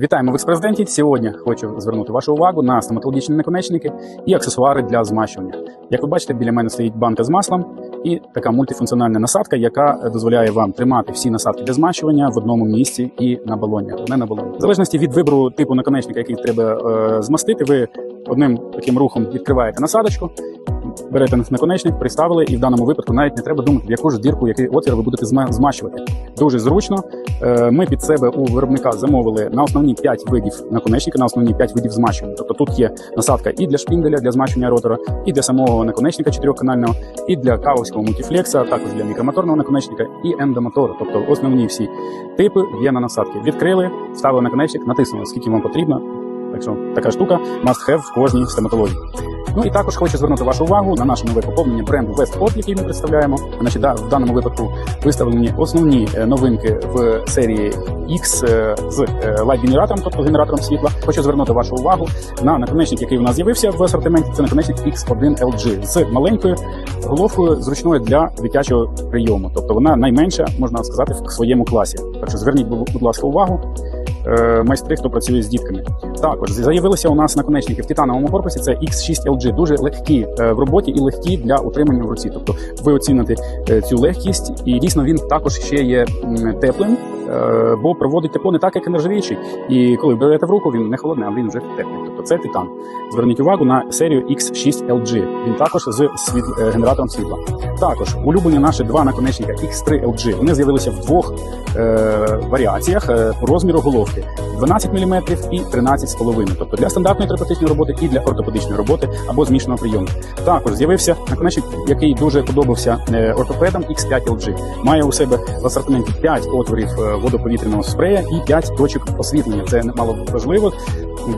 Вітаємо в експрезиденті. Сьогодні хочу звернути вашу увагу на стоматологічні наконечники і аксесуари для змащування. Як ви бачите, біля мене стоїть банка з маслом і така мультифункціональна насадка, яка дозволяє вам тримати всі насадки для змащування в одному місці і на балоні, не на балоні. В залежності від вибору типу наконечника, який треба е, змастити, ви одним таким рухом відкриваєте насадочку. Берете наконечник, приставили, і в даному випадку навіть не треба думати, в яку ж дірку, який отвір ви будете зма- змащувати. Дуже зручно. Е, Ми під себе у виробника замовили на основні 5 видів наконечника, на основні 5 видів змащування. Тобто тут є насадка і для шпінделя, для змащування ротора, і для самого наконечника чотирьохканального, і для кавовського мультифлекса, також для мікромоторного наконечника і ендомотору. Тобто основні всі типи є на насадки. Відкрили, вставили наконечник, натиснули, скільки вам потрібно. Так що така штука must have в кожній стоматології. Ну і також хочу звернути вашу увагу на наше нове поповнення бренду Westport, який ми представляємо. Значить, да, в даному випадку виставлені основні е, новинки в серії X е, з е, лайт-генератором, тобто генератором світла. Хочу звернути вашу увагу на наконечник, який у нас з'явився в асортименті. Це наконечник X1 LG з маленькою головкою зручною для дитячого прийому. Тобто вона найменша, можна сказати, в своєму класі. Так що зверніть, будь будь ласка, увагу. Е, Майстри, хто працює з дітками, також з'явилися у нас наконечники в титановому корпусі. Це X6 LG, дуже легкі е, в роботі і легкі для утримання в руці. Тобто ви оціните е, цю легкість, і дійсно він також ще є теплим, бо проводить тепло не так, як нержавіючий. І коли берете в руку, він не холодний, а він вже теплий. Тобто це титан. Зверніть увагу на серію X6 LG. Він також з світ... е, генератором світла. Також улюблені наші два наконечника X3 LG. Вони з'явилися в двох е, варіаціях е, по розміру головки: 12 мм і 13,5 Тобто для стандартної терапевтичної роботи і для ортопедичної роботи або змішаного прийому. Також з'явився наконечник, який дуже подобався е, ортопедам X5 LG. Має у себе в асортименті 5 отворів е, водоповітряного спрея і 5 точок освітлення. Це немало важливо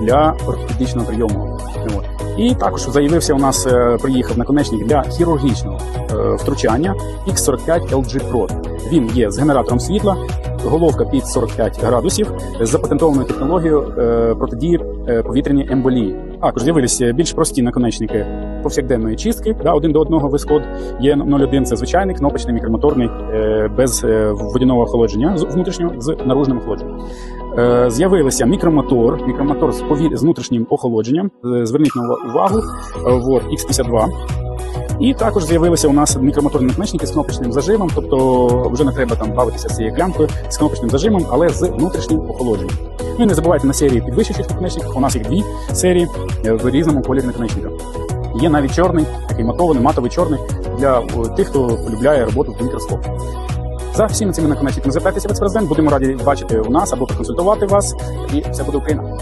для ортопедичного прийому. І також заявився у нас, е, приїхав наконечник для хірургічного втручання X45 LG Pro. Він є з генератором світла, головка під 45 градусів з запатентованою технологією е, протидії е, повітряній емболії. Також з'явилися більш прості наконечники повсякденної чистки, да, один до одного вискод. Є 01 це звичайний кнопочний мікромоторний е, без е, водяного охолодження з внутрішнього з наружним охолодженням. Е, З'явилися мікромотор, мікромотор з, пові... з внутрішнім охолодженням. Е, Зверніть на увагу, е, вот, X52. І також з'явилися у нас мікромоторні наконечники з кнопочним зажимом, тобто вже не треба там бавитися цією клямкою з кнопочним зажимом, але з внутрішнім охолодженням. Ну і не забувайте на серії підвищуючих наконечників. У нас їх дві серії е, в різному кольорі наконечника. Є навіть чорний, такий матований, матовий чорний для е, тих, хто полюбляє роботу в мікроскоп. За всіми цими наконечниками звертайтеся в експрес Будемо раді бачити у нас або проконсультувати вас. І все буде Україна.